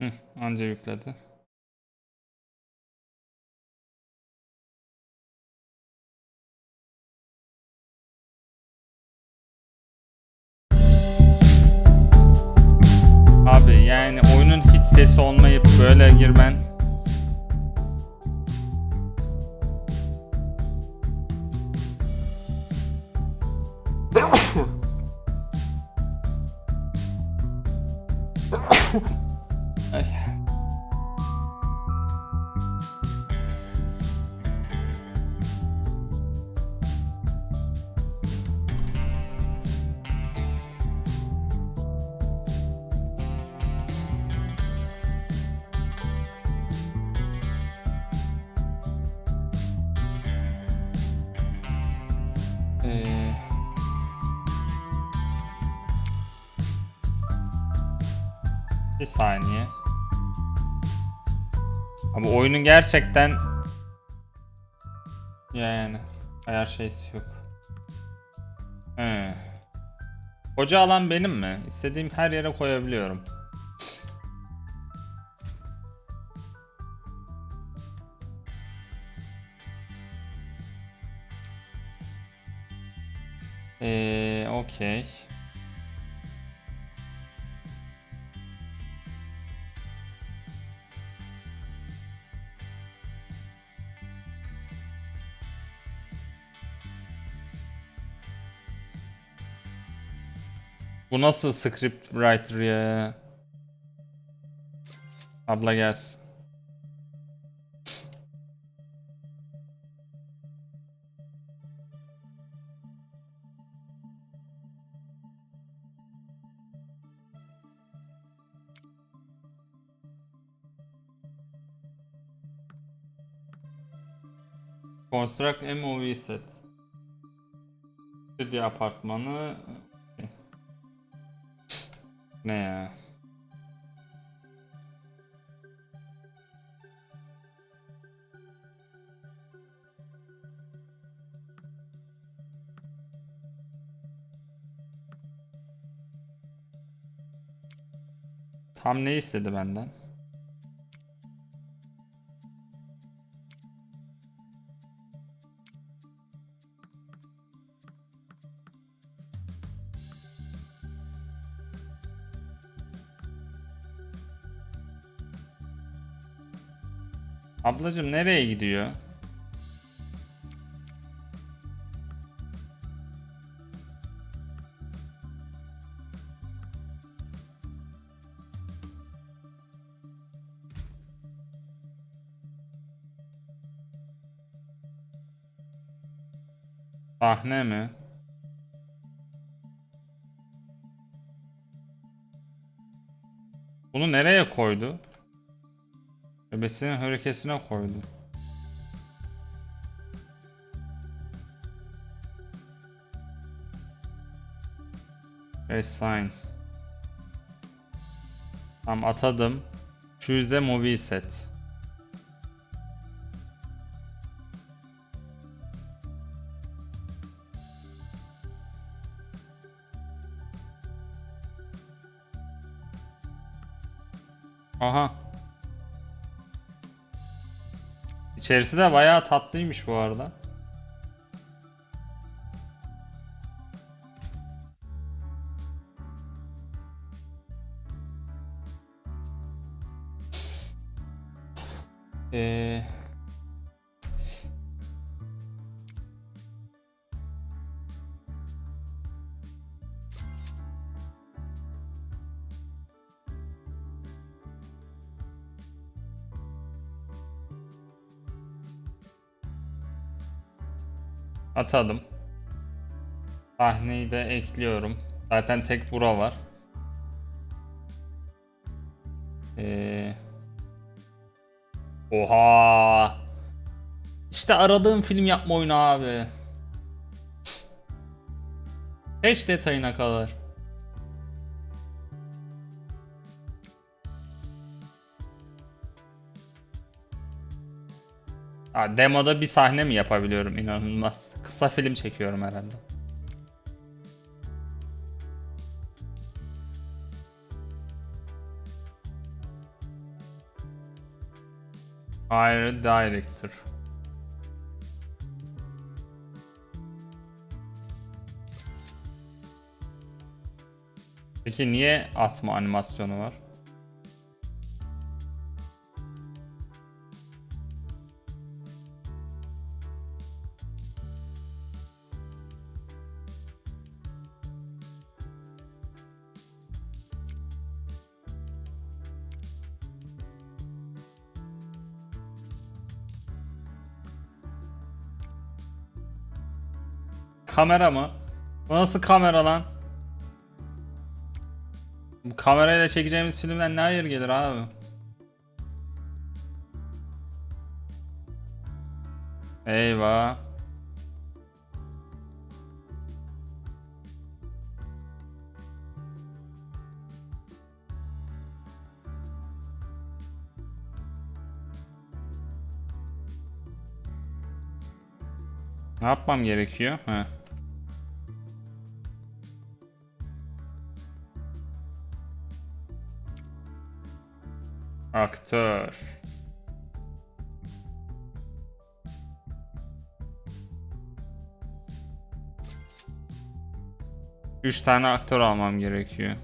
Hı, anca yükledi. Abi yani oyunun hiç sesi olmayıp böyle girmen bir saniye. Ama oyunun gerçekten yani ayar şeysi yok. He. Koca alan benim mi? İstediğim her yere koyabiliyorum. Eee okey. Bu nasıl script writer ya? Abla gelsin. Construct a movie set. Stüdyo apartmanı. Ne ya? Tam ne istedi benden? Ablacım nereye gidiyor? Sahne mi? Bunu nereye koydu? Bebesinin hörekesine koydu. Assign. Tam atadım. Choose a movie set. Aha. İçerisi de bayağı tatlıymış bu arada. Ee, atadım. Sahneyi de ekliyorum. Zaten tek bura var. Ee, oha. İşte aradığım film yapma oyunu abi. Hiç detayına kadar. Demoda bir sahne mi yapabiliyorum inanılmaz. Kısa film çekiyorum herhalde. Ayrı director. Peki niye atma animasyonu var? Kamera mı? Bu nasıl kamera lan? Bu kamerayla çekeceğimiz filmden ne hayır gelir abi? Eyvah. Ne yapmam gerekiyor? He. Aktör. Üç tane aktör almam gerekiyor.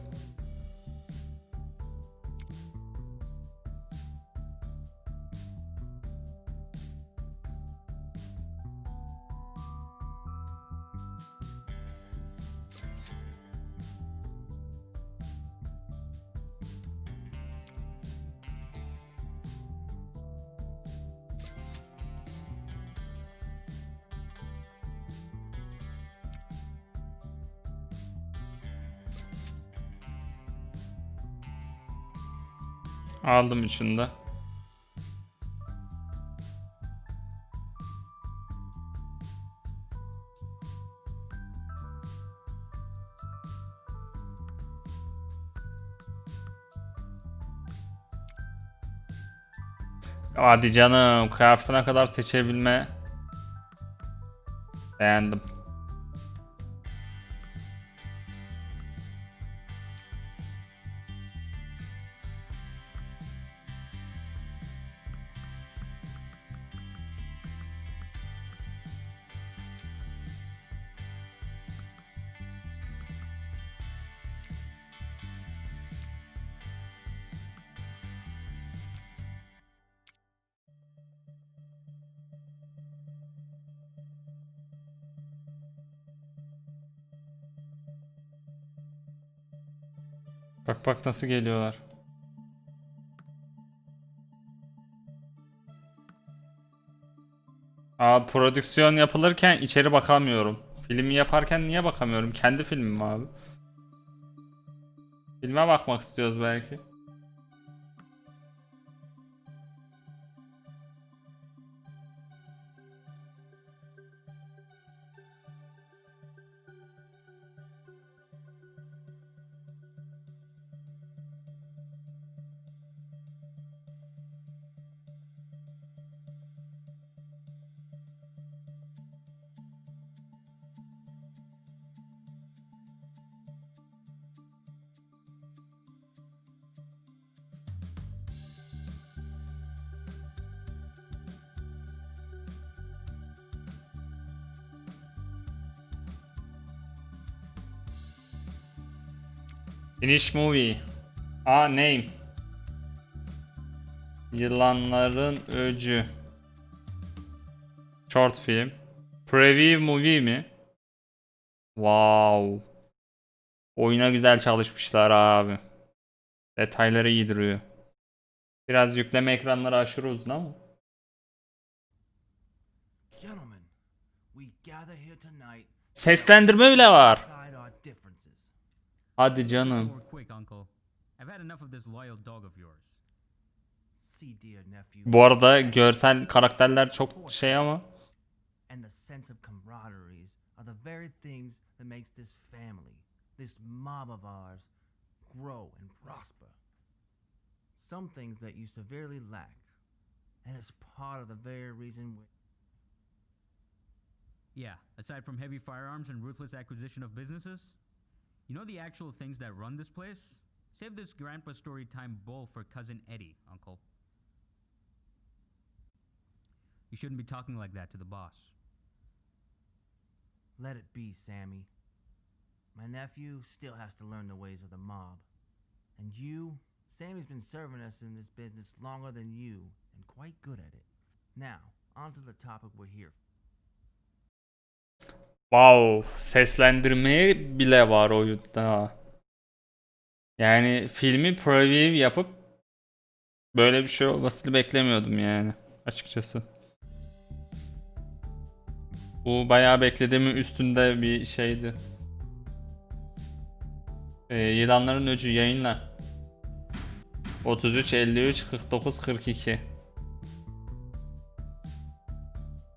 Aldım içinde. Hadi canım kıyafetine kadar seçebilme. Beğendim. Bak nasıl geliyorlar. Aa prodüksiyon yapılırken içeri bakamıyorum. Filmi yaparken niye bakamıyorum? Kendi filmim abi. Filme bakmak istiyoruz belki. Finish movie. Aa name. Yılanların öcü. Short film. Preview movie mi? Wow. Oyuna güzel çalışmışlar abi. Detayları iyi duruyor. Biraz yükleme ekranları aşırı uzun ama. Seslendirme bile var. Hadi canım. Bu arada görsel karakterler çok şey ama. Some things that you severely lack, and it's part of the very reason we Yeah, aside from heavy firearms and ruthless acquisition of businesses, you know the actual things that run this place? Save this grandpa story time bowl for cousin Eddie, Uncle. You shouldn't be talking like that to the boss. Let it be, Sammy. My nephew still has to learn the ways of the mob. And you, Sammy's been serving us in this business longer than you, and quite good at it. Now, on to the topic we're here Wow, seslendirme bile var oyunda. Yani filmi preview yapıp böyle bir şey olmasını beklemiyordum yani açıkçası. Bu bayağı beklediğimin üstünde bir şeydi. Ee, Yılanların Öcü yayınla. 33 53 49 42.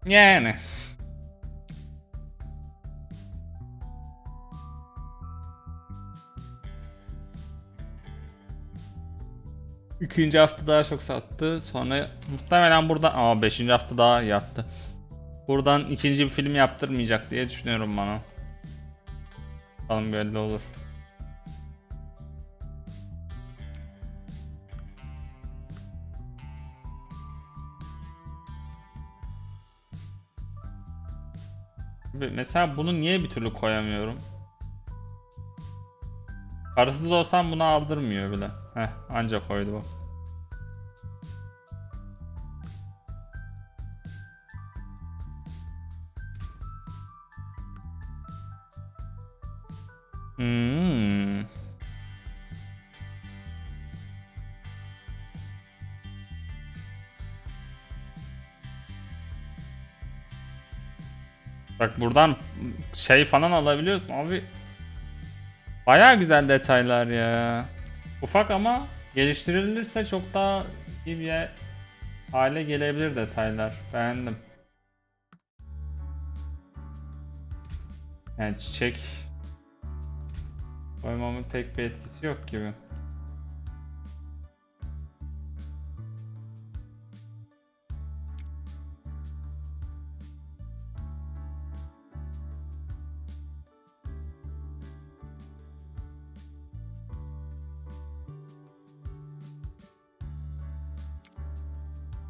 Yani. İkinci hafta daha çok sattı. Sonra muhtemelen buradan ama 5. hafta daha yattı. Buradan ikinci bir film yaptırmayacak diye düşünüyorum bana. Bakalım belli olur. Mesela bunu niye bir türlü koyamıyorum? Parasız olsam bunu aldırmıyor bile. Heh anca koydu bak. Hmm. Bak buradan şey falan alabiliyorsun abi. Baya güzel detaylar ya. Ufak ama geliştirilirse çok daha iyi bir hale gelebilir detaylar. Beğendim. Yani çiçek koymamın pek bir etkisi yok gibi.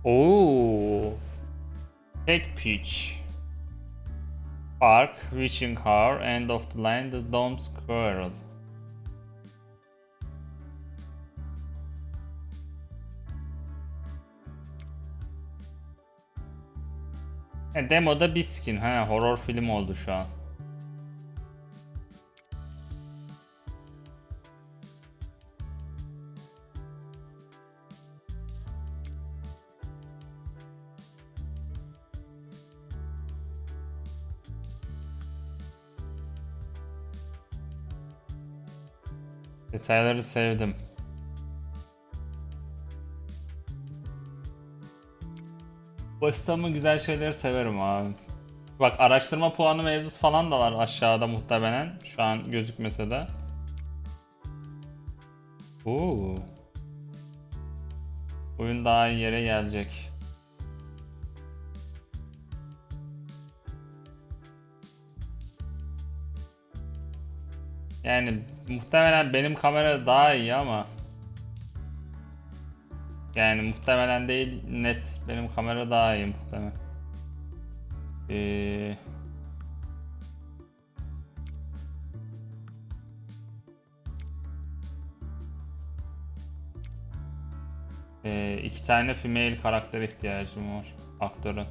Oo. Tek pitch. Park, reaching car, end of the line, the dome squirrel. E, demoda bir skin. Ha, horror film oldu şu an. Detayları sevdim. Basit ama güzel şeyleri severim abi. Bak araştırma puanı mevzusu falan da var aşağıda muhtemelen. Şu an gözükmese de. Oo. Oyun daha iyi yere gelecek. Yani muhtemelen benim kamera daha iyi ama yani muhtemelen değil net benim kamera daha iyi muhtemelen. Ee, ee, iki tane female karakter ihtiyacım var aktörün.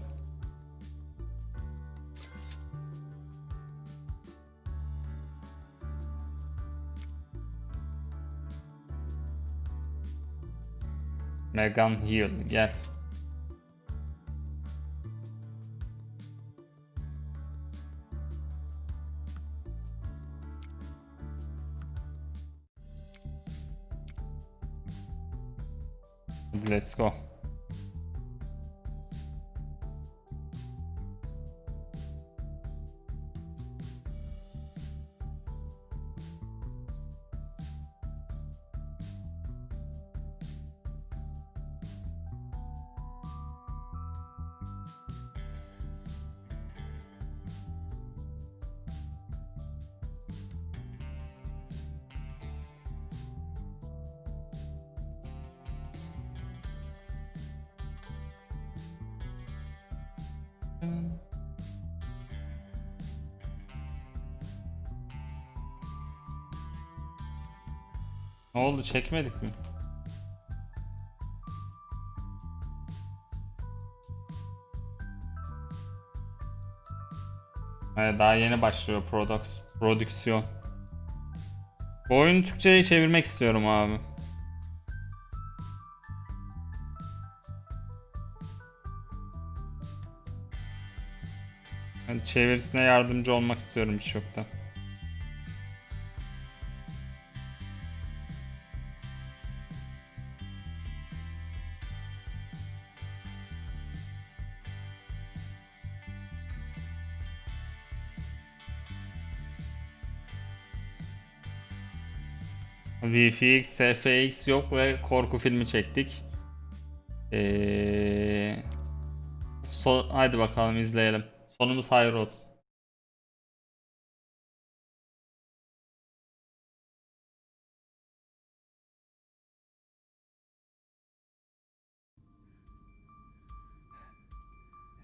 Megan Hill gel. Let's go. Ne oldu çekmedik mi? Hayır, daha yeni başlıyor produks prodüksiyon. Bu oyunu Türkçe'ye çevirmek istiyorum abi. Yani çevirisine yardımcı olmak istiyorum birçokta. VFX, FX yok ve korku filmi çektik. Ee, so- hadi bakalım izleyelim. Sonumuz hayır olsun.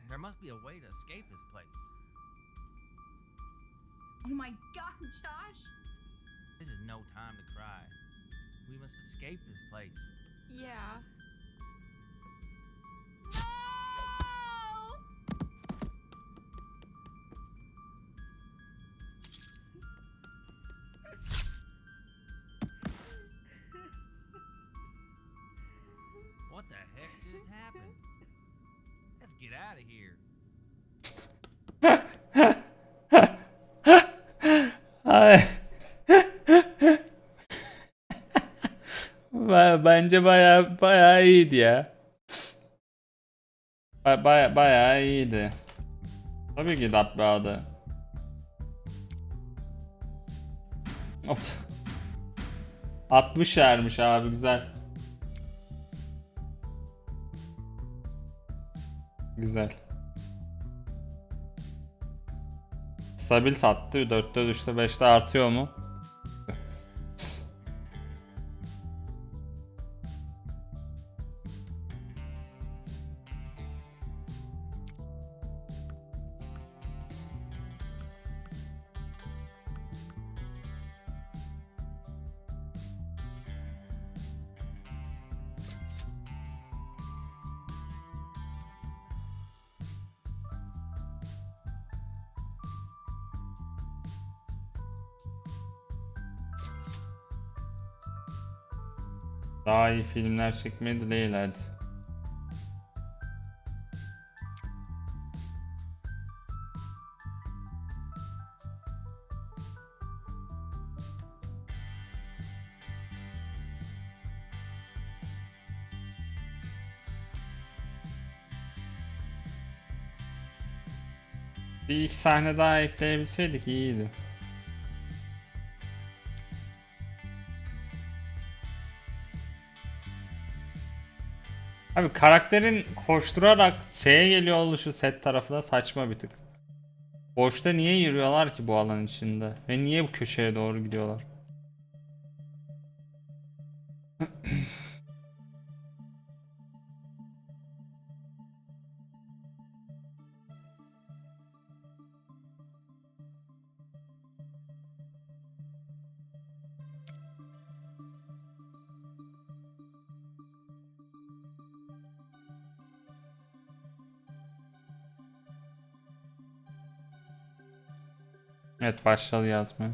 There must be a way to escape this place. Oh my god, Josh. This is no time to cry. We must escape this place. Yeah. No! What the heck just happened? Let's get out of here. Bence baya baya iyiydi ya. Ba- Baya baya iyiydi. Tabii ki adı. Ot. 60 yermiş abi güzel. Güzel. Stabil sattı. 4'te düştü. 5'te artıyor mu? Filmler dileğiyle hadi. Bir iki sahne daha ekleyebilseydik iyiydi. Abi karakterin koşturarak şeye geliyor oluşu set tarafına saçma bir tık. Boşta niye yürüyorlar ki bu alan içinde? Ve niye bu köşeye doğru gidiyorlar? Evet başladı yazmaya.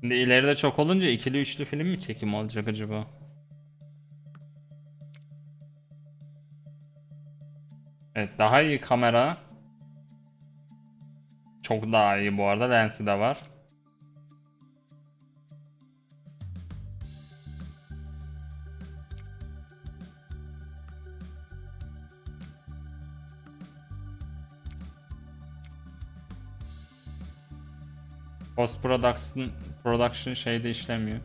Şimdi ileride çok olunca ikili üçlü film mi çekim olacak acaba? Evet daha iyi kamera. Çok daha iyi bu arada lensi de var. Post production production şeyde işlemiyor.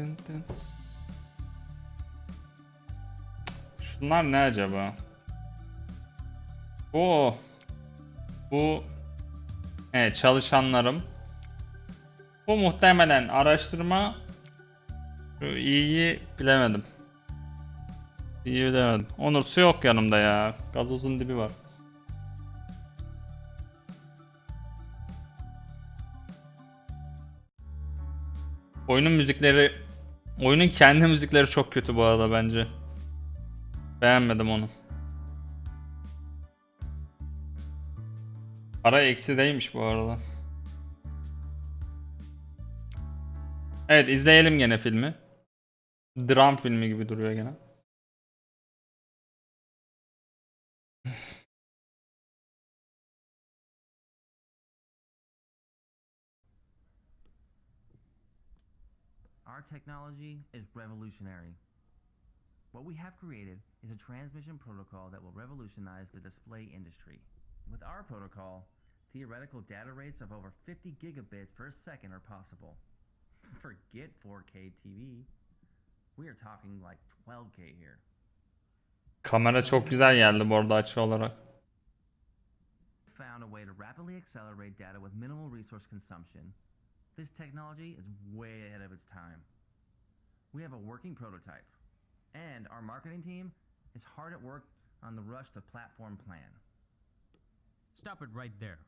Tın tın. Şunlar ne acaba? Oo. Bu Evet çalışanlarım. Bu muhtemelen araştırma Şu bilemedim. İyi bilemedim. Onur su yok yanımda ya. Gazozun dibi var. Oyunun müzikleri Oyunun kendi müzikleri çok kötü bu arada bence. Beğenmedim onu. Para eksi değilmiş bu arada. Evet izleyelim gene filmi. Dram filmi gibi duruyor gene. Our technology is revolutionary. What we have created is a transmission protocol that will revolutionize the display industry. With our protocol, theoretical data rates of over 50 gigabits per second are possible. Forget 4K TV. We are talking like 12K here. Kamera çok güzel geldi bu arada açı olarak. Found a way to rapidly accelerate data with minimal resource consumption. This technology is way ahead of its time. We have a working prototype, and our marketing team is hard at work on the rush to platform plan. Stop it right there.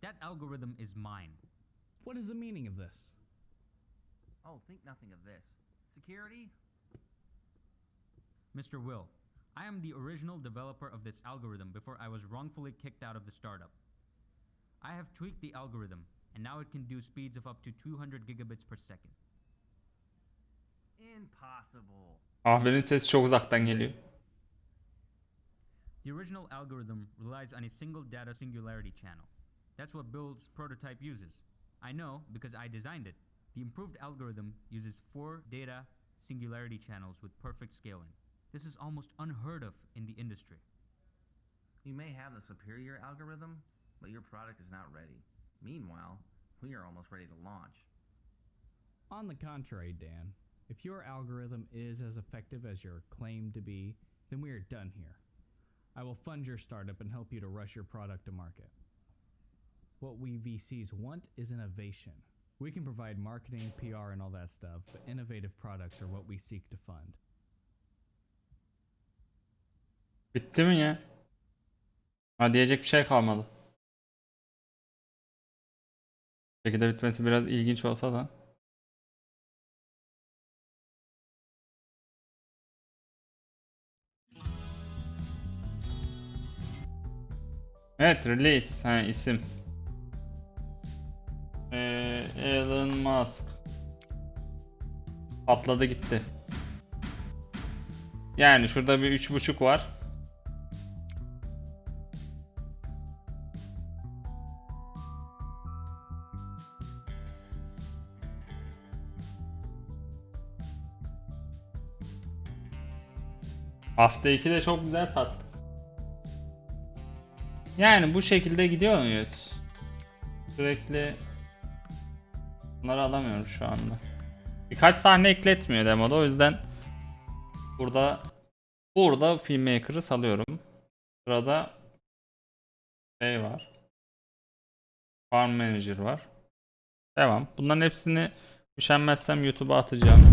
That algorithm is mine. What is the meaning of this? Oh, think nothing of this. Security? Mr. Will, I am the original developer of this algorithm before I was wrongfully kicked out of the startup. I have tweaked the algorithm, and now it can do speeds of up to 200 gigabits per second. Impossible. Ahmet'in sesi çok uzaktan geliyor. The original algorithm relies on a single data singularity channel. That's what Bill's prototype uses. I know because I designed it. The improved algorithm uses four data singularity channels with perfect scaling. This is almost unheard of in the industry. You may have the superior algorithm, but your product is not ready. Meanwhile, we are almost ready to launch. On the contrary, Dan, if your algorithm is as effective as you're claimed to be, then we are done here. I will fund your startup and help you to rush your product to market. What we VCs want is innovation. We can provide marketing, PR, and all that stuff, but innovative products are what we seek to fund. Bitti mi ya? Ha diyecek bir şey kalmadı. Şekilde bitmesi biraz ilginç olsa da. Evet release. Ha isim. Ee, Elon Musk. Patladı gitti. Yani şurada bir üç buçuk var. Hafta 2'de çok güzel sattık. Yani bu şekilde gidiyor muyuz? Sürekli bunları alamıyorum şu anda. Birkaç sahne ekletmiyor demoda o yüzden burada burada filmmaker'ı salıyorum. Sırada şey var. Farm Manager var. Devam. Bunların hepsini üşenmezsem YouTube'a atacağım.